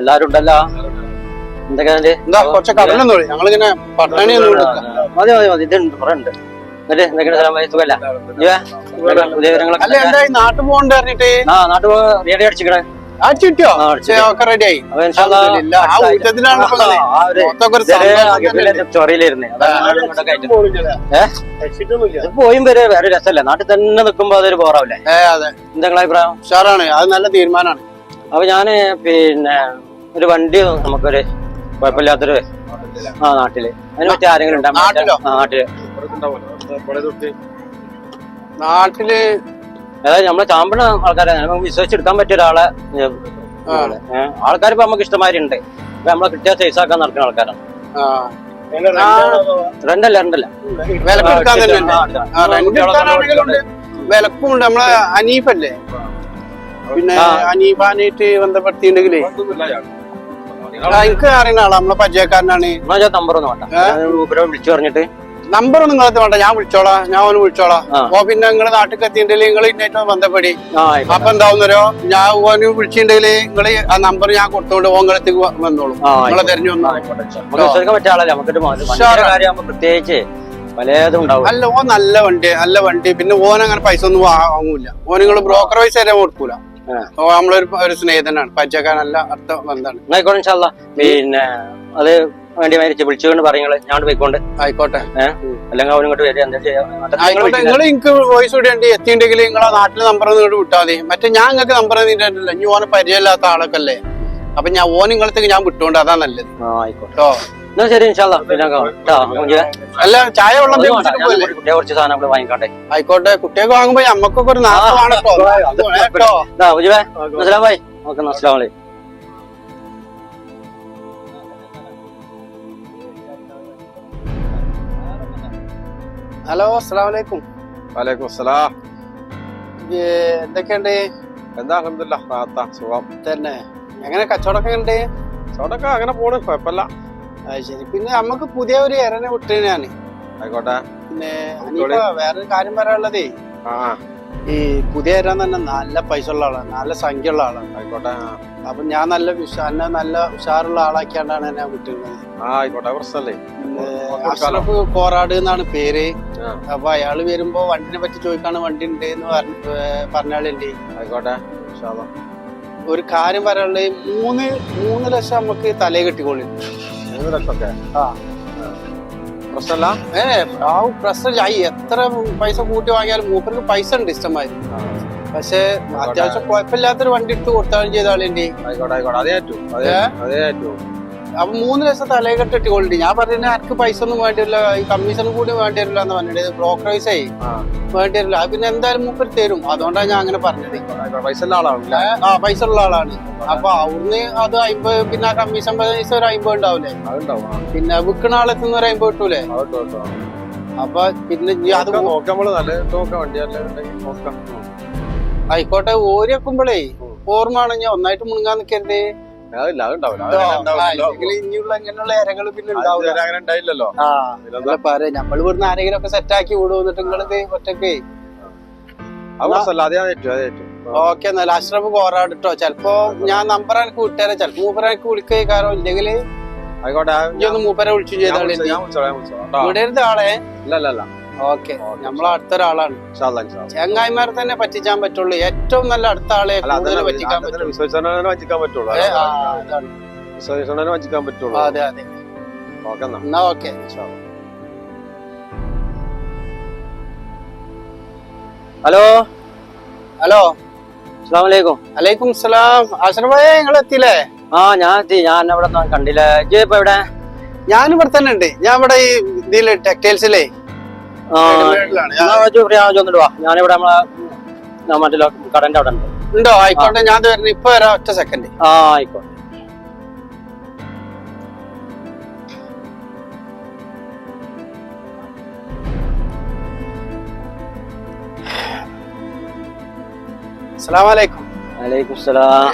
എല്ലാരും ഉണ്ടല്ലോ? എന്തൊക്കെയാ എന്താ കുറച്ച് കടലൊന്നും ഒഴി. ഞങ്ങളിങ്ങനെ പട്ടണി മതി മതി മതി. ഇതുണ്ട് കുറെ ഉണ്ട്. എന്നിട്ട് എന്തൊക്കെയാണ് സ്ഥലം? വഴി സുഖല്ല പുതിയ വിവരങ്ങളൊക്കെ നാട്ടു പോകണ്ട പറഞ്ഞിട്ട്? ആ നാട്ടു റേഡിയോ അടിച്ചിക്കണേ. പോയും വരെ വേറെ രസമല്ല? നാട്ടിൽ തന്നെ നിൽക്കുമ്പോ അതൊരു ബോറാവില്ലേ? എന്താ അതെ. എന്തെങ്കിലും അഭിപ്രായം? ഉഷാറാണ്. അത് നല്ല തീരുമാനമാണ് അപ്പൊ ഞാൻ പിന്നെ ഒരു വണ്ടി നമുക്കൊരു കുഴപ്പമില്ലാത്തൊരു ആ നാട്ടിൽ. അതിന് പറ്റിയ ആരെങ്കിലും ഉണ്ടാ? നാട്ടിലോ? നാട്ടിൽ. നാട്ടിൽ അതായത് നമ്മളെ ചാമ്പിണ ആൾക്കാരെ നമുക്ക് വിശ്വസിച്ചെടുക്കാൻ പറ്റിയ ഒരാളെ ആൾക്കാർ ഇപ്പൊ നമുക്ക് ഇഷ്ടമാതിരി ഉണ്ട് ഇപ്പൊ നമ്മളെ കിട്ടിയ സൈസ് ആക്കാൻ നടക്കുന്ന ആൾക്കാരാണ്. രണ്ടല്ല രണ്ടല്ല. വിലക്കുണ്ട് നമ്മളെ അനീഫല്ലേ? പിന്നെ. അനീഫാനായിട്ട് ബന്ധപ്പെടുത്തിണ്ടെങ്കിലേ എനിക്ക് അറിയുന്ന ആളാ. നമ്മളെ പരിചയക്കാരനാണ്. തമ്പറൊന്നും നമ്പർ ഒന്നും വേണ്ട. വിളിച്ചു പറഞ്ഞിട്ട് നമ്പർ ഒന്നും നിങ്ങളത് വേണ്ട. ഞാൻ വിളിച്ചോളാം. ഞാൻ ഓന് വിളിച്ചോളാം. അപ്പൊ പിന്നെ നിങ്ങൾ നാട്ടിൽ എത്തിയിട്ടുണ്ടെങ്കിൽ നിങ്ങൾ ഇന്നേറ്റോ ബന്ധപ്പെടി. അപ്പൊ എന്താവുന്നരോ ഞാൻ ഓന് വിളിച്ചിട്ടുണ്ടെങ്കിൽ നിങ്ങൾ ആ നമ്പർ ഞാൻ കൊടുത്തോണ്ട് ഓങ്ങളത്തേക്ക് വന്നോളൂ. നിങ്ങളെ തെരഞ്ഞു പ്രത്യേകിച്ച് അല്ല ഓ നല്ല വണ്ടി നല്ല വണ്ടി. പിന്നെ ഓൻ അങ്ങനെ പൈസ ഒന്നും വാങ്ങൂല. ഓൻ നിങ്ങൾ ബ്രോക്കർ പൈസ തരാൻ കൊടുക്കൂല. ഓ നമ്മളൊരു ഒരു സ്നേഹിതനാണ്. പച്ചക്കാനല്ല നല്ല അടുത്ത ബന്ധാണ് എന്നായിക്കോട്ടെ ഇൻഷാല്ലാ പിന്നെ അത് വേണ്ടി മരിച്ചു. വിളിച്ചുകൊണ്ട് പറയുന്നത് ഞാൻ പോയിക്കൊണ്ട്. ആയിക്കോട്ടെ. അല്ലെങ്കിൽ അവനും ഇങ്ങോട്ട് വരിക. എന്താ ചെയ്യാ? നിങ്ങൾ എനിക്ക് വോയിസ് എത്തിയിട്ടുണ്ടെങ്കിൽ നിങ്ങളെ നാട്ടിലെ നമ്പർ ഇങ്ങോട്ട് വിട്ടാൽ മതി. മറ്റേ ഞാൻ നിങ്ങൾക്ക് നമ്പർ തന്നിട്ടില്ല ഇനി ഓനെ പരിചയമില്ലാത്ത ആളൊക്കെ അല്ലേ അപ്പൊ ഞാൻ ഓൻ നിങ്ങളത്തേക്ക് ഞാൻ വിട്ടുകൊണ്ട് അതാ നല്ലത്. ആയിക്കോട്ടെ. എന്നാ ശരി. അല്ല. ചായ വെള്ളം? കുട്ടിയെ കുറച്ച് സാധനം നമ്മൾ വാങ്ങിക്കട്ടെ. ആയിക്കോട്ടെ. കുട്ടിയൊക്കെ വാങ്ങുമ്പോ നമ്മക്കൊക്കെ ഒരു നാളെ വേണം കേട്ടോ ഓക്കെ ഹലോ അസ്സലാം വലൈക്കും വലൈക്കും അസ്സലാം എന്തൊക്കെയുണ്ട്? എന്താ റാത്ത സുഖം. തന്നെ. എങ്ങനെ കച്ചവടമൊക്കെ ഉണ്ട് കച്ചവടമൊക്കെ അങ്ങനെ പോണ് കുഴപ്പമില്ല. അത് ശരി. പിന്നെ നമുക്ക് പുതിയ ഒരു എരനെ വിട്ടു ആയിക്കോട്ടെ. പിന്നെ വേറൊരു കാര്യം പറയാനുള്ളതേ. ആ. ഈ പുതിയ എരാൻ തന്നെ നല്ല പൈസ ഉള്ള ആളാണ് നല്ല സംഖ്യ ഉള്ള ആളാണ് ആയിക്കോട്ടെ. അപ്പൊ ഞാൻ നല്ല എന്നെ നല്ല ഉഷാറുള്ള ആളാക്കിയാണ്ടാണ് എന്നെ വിട്ടിരുന്നത്. അഷ്റഫ് കോറാട് എന്നാണ് പേര്. അപ്പൊ അയാൾ വരുമ്പോ വണ്ടിനെ പറ്റി ചോദിക്കാണ് വണ്ടി ഉണ്ട് എന്ന് പറഞ്ഞാളുണ്ട്. ആയിക്കോട്ടെ. ഒരു കാര്യം പറയാനുള്ളത് മൂന്ന് മൂന്ന് ലക്ഷം നമുക്ക് തലയെ കെട്ടിക്കൊള്ളി മൂന്ന് ലക്ഷമൊക്കെ? ആ. പ്രശ്നമല്ല? ഏ ആ പ്രശ്നം എത്ര പൈസ കൂട്ടി വാങ്ങിയാലും മൂപ്പർക്ക് പൈസ ഉണ്ട് ഇഷ്ടമാതിരി. പക്ഷെ അത്യാവശ്യം കുഴപ്പമില്ലാത്തൊരു വണ്ടി എടുത്ത് കൊടുത്താലും ചെയ്ത ആയിക്കോട്ടെ ആയിക്കോട്ടെ. അതേ അതേ ഏറ്റു അപ്പൊ മൂന്ന് ലക്ഷം തലേ കെട്ടിട്ട് കൊള്ളി ഞാൻ പറഞ്ഞ എനിക്ക് പൈസ ഒന്നും വേണ്ടിയില്ല ഈ കമ്മീഷൻ കൂടി വേണ്ടി വരില്ല എന്ന് പറഞ്ഞത് ആ. വേണ്ടി വരില്ല. പിന്നെ എന്തായാലും മൂപ്പർ തരും. അതുകൊണ്ടാണ് ഞാൻ അങ്ങനെ പറഞ്ഞത്. പൈസ ഉള്ള ആളാണ് ആ പൈസ ഉള്ള ആളാണ്. അപ്പൊ അവിടുന്ന് അത് അമ്പത് പിന്നെ കമ്മീഷൻ പൈസ ഒരു അമ്പത് ഉണ്ടാവില്ലേ? പിന്നെ വിൽക്കണ ആളെത്തുന്ന ഒരു അമ്പത് കിട്ടൂലേ? അപ്പൊ പിന്നെ അത് നോക്കാം നോക്കാം നമ്മൾ. നല്ല നോക്കാം വണ്ടി. നോക്കാം. ആയിക്കോട്ടെ ഓരി ഓർമ്മയാണ് ഞാൻ ഒന്നായിട്ട്? അതങ്ങനെ ആ, ഇനിയുള്ള ഇങ്ങനെയുള്ള ഇരകൾ പിന്നെ പറയാ നമ്മൾ ഇവിടുന്ന് ആരെങ്കിലും ഒക്കെ സെറ്റ് ആക്കി വിടും എന്നിട്ട് നിങ്ങളിത് ഒറ്റക്കേ? ഓക്കെ എന്നാൽ അഷ്റഫ് കോറാട് കേട്ടോ ചെലപ്പോ ഞാൻ നമ്പർ എനിക്ക് വിട്ടേരെ. ചെലപ്പോ മൂപ്പര എനിക്ക് വിളിക്കേ കാരണം ഇല്ലെങ്കിൽ ആയിക്കോട്ടെ മൂപ്പര വിളിച്ചു ചെയ്താളെ. വിടരുത് ആളെ. ഇല്ല. ഓക്കെ. നമ്മൾ അടുത്തൊരാളാണ്. ചങ്ങായിമാരെ തന്നെ പറ്റിച്ചാൻ പറ്റുള്ളൂ. ഏറ്റവും നല്ല അടുത്ത ആളെ പറ്റിക്കാൻ പറ്റുള്ളൂ. വഞ്ചിക്കാൻ പറ്റുള്ളൂ. അതാണ്. പറ്റുള്ളൂ. അതെ അതെ. ഓക്കെ എന്നാ. ഓക്കെ. ഹലോ? ഹലോ. അസ്സാമലൈക്കും അലൈക്കും. സലാം. അഷറഫായ നിങ്ങൾ എത്തിയില്ലേ ആ ഞാൻ എത്തി ഞാൻ അവിടെ കണ്ടില്ല. ഇപ്പൊ എവിടെ? ഞാൻ ഇവിടെ തന്നെ ഉണ്ട്. ഞാൻ ഇവിടെ ഈ ഇതിൽ ടെക്സ്റ്റൈൽസിലേ വാ ഞാനിവിടെ നമ്മളെ ഞാൻ മറ്റേ കടന്റെ അവിടെ ഉണ്ട്. ഉണ്ടോ? ആയിക്കോട്ടെ ഞാൻ വരുന്നത് വരുന്നു. ഇപ്പൊ വരാം ഒറ്റ സെക്കൻഡ് ആ ആയിക്കോട്ടെ.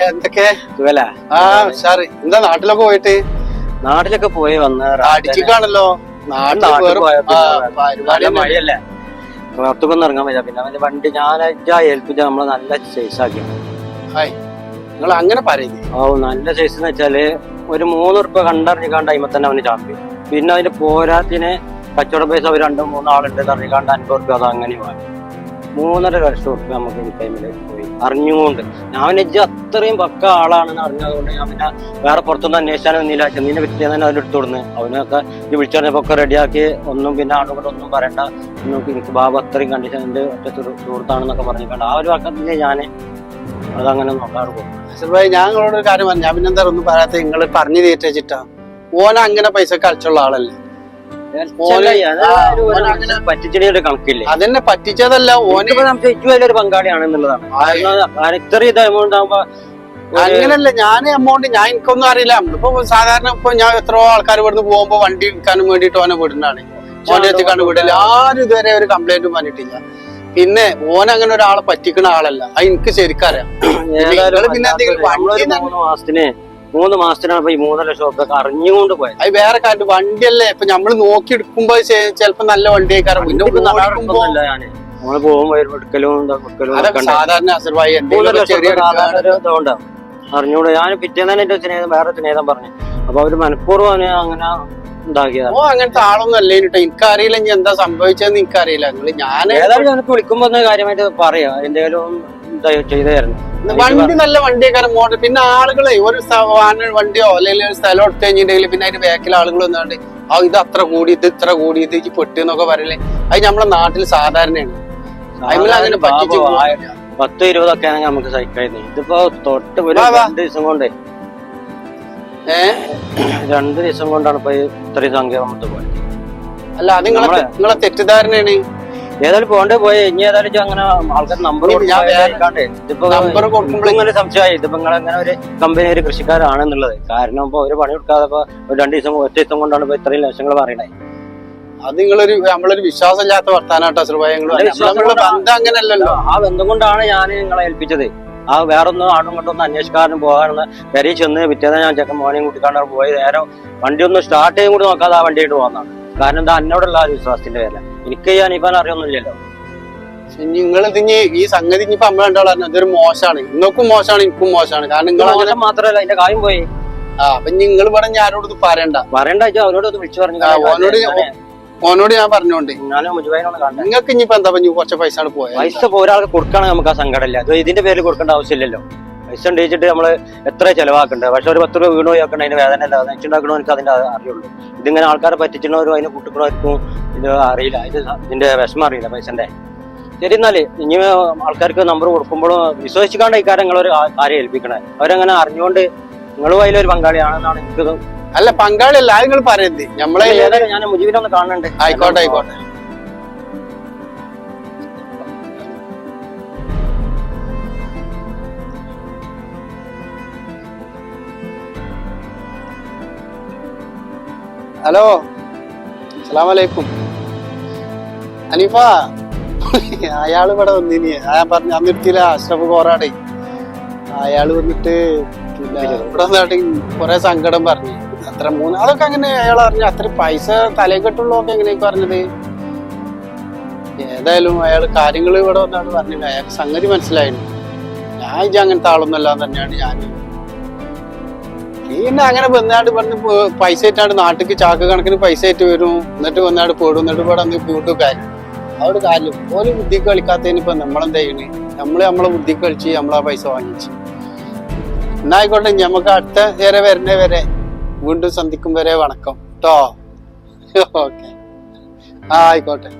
എന്തൊക്കെ? ആ സാറ് എന്താ നാട്ടിലൊക്കെ പോയിട്ട്? നാട്ടിലൊക്കെ പോയി വന്ന് അടിച്ചിക്കാണല്ലോ മഴയല്ലേ? പുറത്തൊക്കൊന്നും ഇറങ്ങാൻ പറ്റില്ല. പിന്നെ അവന്റെ വണ്ടി ഞാൻ ഏൽപ്പിച്ച നമ്മളെ നല്ല സൈസ് ആക്കി. നിങ്ങൾ അങ്ങനെ പറയുന്നത് ഓ നല്ല സൈസ് എന്ന് വെച്ചാൽ ഒരു മൂന്ന് ഉറുപ്പ കണ്ടറിഞ്ഞിക്കാണ്ട് അയിമ തന്നെ അവന് ചാമ്പി പിന്നെ അതിന്റെ പോരാത്തിന് കച്ചവട പൈസ ഒരു രണ്ടോ മൂന്നോ ആളുണ്ട് അറിഞ്ഞിക്കാണ്ട് അൻപത് ഉറുപ്പ അത് അങ്ങനെ വാങ്ങി. മൂന്നര ലക്ഷം റുപ്യ നമുക്ക് ടൈമിൽ പോയി. അറിഞ്ഞുകൊണ്ട്. ഞാൻ ഇജ്ജ് അത്രയും പക്ക ആളാണെന്ന് അറിഞ്ഞതുകൊണ്ട് ഞാൻ പിന്നെ വേറെ പുറത്തൊന്നും അന്വേഷിച്ചാലും ഒന്നുമില്ല. ചെന്നീനെ പറ്റി തന്നെ അതിൽ അടുത്ത് കൊടുന്ന് അവനൊക്കെ ഇത് വിളിച്ചറിഞ്ഞപ്പോ ഒക്കെ റെഡിയാക്കി ഒന്നും പിന്നെ ആളും കൂടെ ഒന്നും പറയണ്ട. നമുക്ക് എനിക്ക് ബാബു അത്രയും കണ്ടീഷൻ എന്റെ ഒറ്റ സുഹൃ- സുഹൃത്താണെന്നൊക്കെ പറഞ്ഞിട്ടുണ്ട് ആ ഒരു വക്കത്തിന് ഞാൻ അതങ്ങനെ നോക്കാറ് പോകും. ഞാൻ നിങ്ങളോട് ഒരു കാര്യം പറഞ്ഞു. ഞാൻ പിന്നെന്താ ഒന്നും പറയാത്ത നിങ്ങൾ പറഞ്ഞു തീറ്റ വെച്ചിട്ടാണ് ഓന അങ്ങനെ പൈസ കളിച്ചുള്ള ആളല്ലേ? ഒരു കണക്കില്ലേ? അതെന്നെ പറ്റിച്ചതല്ല ഓന് ഓനിപ്പോ നമുക്ക് ഏറ്റവും വലിയൊരു പങ്കാളിയാണെന്നുള്ളതാണ് ഇത്ര ഇത് എമൗണ്ട് ആകുമ്പോ അങ്ങനല്ല ഞാൻ എമൗണ്ട് ഞാൻ എനിക്കൊന്നും അറിയില്ല. ഇപ്പൊ സാധാരണ ഇപ്പൊ ഞാൻ എത്രയോ ആൾക്കാർ ഇവിടുന്ന് പോകുമ്പോ വണ്ടി എടുക്കാനും വേണ്ടിട്ട് ഓനെ വിടുന്നതാണ്. ഓനെ എത്തിക്കാണ്ട് വിടില്ല ആരും ഇതുവരെ ഒരു കംപ്ലൈന്റ് വന്നിട്ടില്ല. പിന്നെ ഓൻ അങ്ങനെ ഒരാളെ പറ്റിക്കുന്ന ആളല്ല. അത് എനിക്ക് ശരിക്കറിയാം. പിന്നെ എന്തെങ്കിലും മാസത്തിന് മൂന്ന് മാസത്തിനാണ് ഇപ്പൊ ഈ മൂന്നര ലക്ഷം അറിഞ്ഞുകൊണ്ട് പോയത്. അത് വേറെ കാര്യം വണ്ടിയല്ലേ? ഇപ്പൊ നമ്മൾ നോക്കി എടുക്കുമ്പോ ചിലപ്പോ നല്ല വണ്ടി ആയിക്കാരം പിന്നെ ഇതിപ്പോ ഓടിക്കുമ്പോ നടക്കൊന്നുമില്ല ഞാൻ. നമ്മൾ പോകുമ്പോ എടുക്കലും. സാധാരണ അറിഞ്ഞൂടെ ഞാൻ പിറ്റേന്ന് തന്നെ എന്റെ സ്നേഹം വേറെ സ്നേഹം പറഞ്ഞു. അപ്പൊ അവർ മനഃപൂർവം അങ്ങനെ ഉണ്ടാക്കിയതാണ് ഓ അങ്ങനത്തെ ആളൊന്നും അല്ലേ കേട്ടോ എനിക്കറിയില്ല ഇനി എന്താ സംഭവിച്ചതെന്ന് എനിക്കറിയില്ല. നിങ്ങൾ ഞാൻ ഏതായാലും വിളിക്കുമ്പോ കാര്യമായിട്ട് പറയാ. എന്തെങ്കിലും ചെയ്തു തരണം വണ്ടി നല്ല വണ്ടിയൊക്കെ മോഡൽ. പിന്നെ ആളുകളെ ഒരു വണ്ടിയോ അല്ലെങ്കിൽ ഒരു സ്ഥലം എടുത്തു കഴിഞ്ഞിട്ടുണ്ടെങ്കിൽ പിന്നെ അതിന്റെ ബാക്കിൽ ആളുകൾ ആ ഇത് അത്ര കൂടി ഇത് ഇത്ര കൂടി ഇത് ഈ പൊട്ടി എന്നൊക്കെ പറയലേ. അത് നമ്മളെ നാട്ടിൽ സാധാരണയാണ്. പറ്റിച്ച്. ആ- പത്ത് ഇരുപതൊക്കെ ആണെങ്കിൽ നമുക്ക് സഹിക്കായിരുന്നു. ഇതിപ്പോ തൊട്ട് ഒരു. രണ്ട് ദിവസം കൊണ്ടേ. ഏ? രണ്ട് ദിവസം കൊണ്ടാണ് ഇപ്പൊ ഇത്രയും സംഖ്യ വന്നിട്ട് പോയത്. അല്ല അത് നിങ്ങളെ നിങ്ങളെ തെറ്റിദ്ധാരണയാണ്. ഏതായാലും പോണ്ടേ പോയി. ഇനി ഏതായാലും അങ്ങനെ ആൾക്കാർ നമ്പർ നമ്പർ കൊടുക്കുമ്പോൾ ഇങ്ങനെ സംശയമായി. ഇതിപ്പോ നിങ്ങൾ അങ്ങനെ ഒരു കമ്പനി ഒരു കൃഷിക്കാരാണെന്നുള്ളത് കാരണം ഇപ്പൊ ഒരു പണി കൊടുക്കാതെ ഇപ്പൊ രണ്ട് ദിവസം ഒറ്റ ദിവസം കൊണ്ടാണ് ഇപ്പൊ ഇത്രയും ലക്ഷങ്ങൾ പറയണേ അത് നിങ്ങളൊരു നമ്മളൊരു വിശ്വാസമില്ലാത്ത വർത്താനാട്ടോ കൊണ്ടാ- ബന്ധം ആ ബന്ധം കൊണ്ടാണ് ഞാൻ നിങ്ങളെ ഏൽപ്പിച്ചത്. ആ വേറൊന്നും ആടും കൊണ്ടൊന്നും അന്വേഷിക്കാനും പോകാനുള്ള പെരയിൽ ചെന്ന് പിറ്റേന്ന് ഞാൻ ചെക്കൻ മോനെയും കൂട്ടിക്കാണ്ടാണ് പോയി. നേരം വണ്ടി ഒന്ന് സ്റ്റാർട്ട് ചെയ്യും കൂടി നോക്കാതെ ആ വണ്ടിയായിട്ട് പോകുന്നതാണ് കാരണം എന്താ എന്നോടുള്ള ആ വിശ്വാസത്തിന്റെ പേരില എനിക്ക് ഞാൻ അനീഫാൻ അറിയൊന്നുമില്ലല്ലോ. നിങ്ങൾ ഇതിഞ്ഞ് ഈ സംഗതി ഇനിയിപ്പോ അമ്മ അറിഞ്ഞു ഇതൊരു മോശമാണ്. നിങ്ങൾക്കും മോശമാണ് എനിക്കും മോശമാണ്. കാരണം നിങ്ങൾ മാത്രല്ല അതിന്റെ കാര്യം പോയി. ആ അപ്പൊ നിങ്ങൾ ഇവിടെ ഞാനോട് ഇത് പറയണ്ട. പറയണ്ട അവനോട് വിളിച്ചു പറഞ്ഞു ഓനോട് ഓനോട് ഞാൻ പറഞ്ഞോണ്ട്. നിങ്ങൾക്ക് ഇനിയിപ്പോ എന്താ പറഞ്ഞു കുറച്ച് പൈസ പോയത് പൈസ ഒരാൾക്ക് കൊടുക്കുകയാണെങ്കിൽ നമുക്ക് ആ സങ്കടമില്ല. അത് ഇതിന്റെ പേരിൽ കൊടുക്കേണ്ട ആവശ്യമില്ലല്ലോ. പൈസ ഉണ്ടിച്ചിട്ട് നമ്മൾ എത്ര ചെലവാക്കണ്ടേ? പക്ഷെ ഒരു പത്ത് രൂപ വീണ് പോയി അതിന്റെ വേദന അല്ല എനിക്ക് അതിന്റെ അറിയുള്ളൂ ഇതിങ്ങനെ ആൾക്കാരെ പറ്റിച്ചിണവരും അതിനെ കൂട്ടിക്കണവർക്കും ഇത് അറിയില്ല. ഇത് ഇതിന്റെ വിഷമം അറിയില്ല പൈസന്റെ ശരി എന്നാൽ ഇനി ആൾക്കാർക്ക് നമ്പർ കൊടുക്കുമ്പോഴും വിശ്വസിക്കാണ്ട് ഈ കാര്യങ്ങൾ ഒരു കാര്യം ഏൽപ്പിക്കണേ. അവരങ്ങനെ അറിഞ്ഞുകൊണ്ട് നിങ്ങളും അതിലൊരു പങ്കാളിയാണെന്നാണ് എനിക്ക് അല്ല പങ്കാളിയല്ല അത് നിങ്ങൾ പറയുന്നത് നമ്മളെ ഞാൻ ഞാൻ മുജീബിനൊന്ന് കാണുന്നുണ്ട് ആയിക്കോട്ടെ ആയിക്കോട്ടെ. ഹലോ. അസ്സലാമലൈക്കും അനീഫ അയാൾ ഇവിടെ വന്നിനി. ഞാൻ പറഞ്ഞു അന്ന് എടുത്തില്ല അഷ്റഫ് കോറാടെ. അയാൾ വന്നിട്ട് പിന്നെ ഇവിടെ വന്നിട്ട് കുറെ സങ്കടം പറഞ്ഞു. അത്ര മൂന്ന് അതൊക്കെ അങ്ങനെ അയാൾ അറിഞ്ഞു. അത്ര പൈസ തലയിൽ കെട്ടുള്ളൂ ഒക്കെ എങ്ങനെയൊക്കെ പറഞ്ഞത്? ഏതായാലും അയാൾ കാര്യങ്ങൾ ഇവിടെ വന്നാണ് പറഞ്ഞില്ല അയാൾക്ക് സംഗതി മനസ്സിലായിരുന്നു ഞാൻ ഇജ അങ്ങനത്തെ ആളൊന്നുമല്ല തന്നെയാണ് ഞാൻ. പിന്നെ അങ്ങനെ വന്നാണ്ട് പറഞ്ഞ് പൈസ ഇട്ടാണ്ട് നാട്ടിക്ക് ചാക്ക് കണക്കിന് പൈസ ആയിട്ട് വരും. എന്നിട്ട് വന്നാണ്ട് പോടും. എന്നിട്ട് ഇവിടെ വന്ന് വീണ്ടും അവിടെ കാര്യം. ഓൽ ബുദ്ധിക്ക് കളിക്കാത്തതിന് ഇപ്പൊ നമ്മളെന്താ ചെയ്യണേ? നമ്മൾ നമ്മളെ ബുദ്ധിക്ക് കളിച്ച് നമ്മളെ പൈസ വാങ്ങിച്ചു. എന്നായിക്കോട്ടെ നമുക്ക് അടുത്ത വരെ വരണേ വരെ വീണ്ടും സന്ധിക്കും വരെ വണക്കം. കേട്ടോ ഓക്കെ. ആയിക്കോട്ടെ.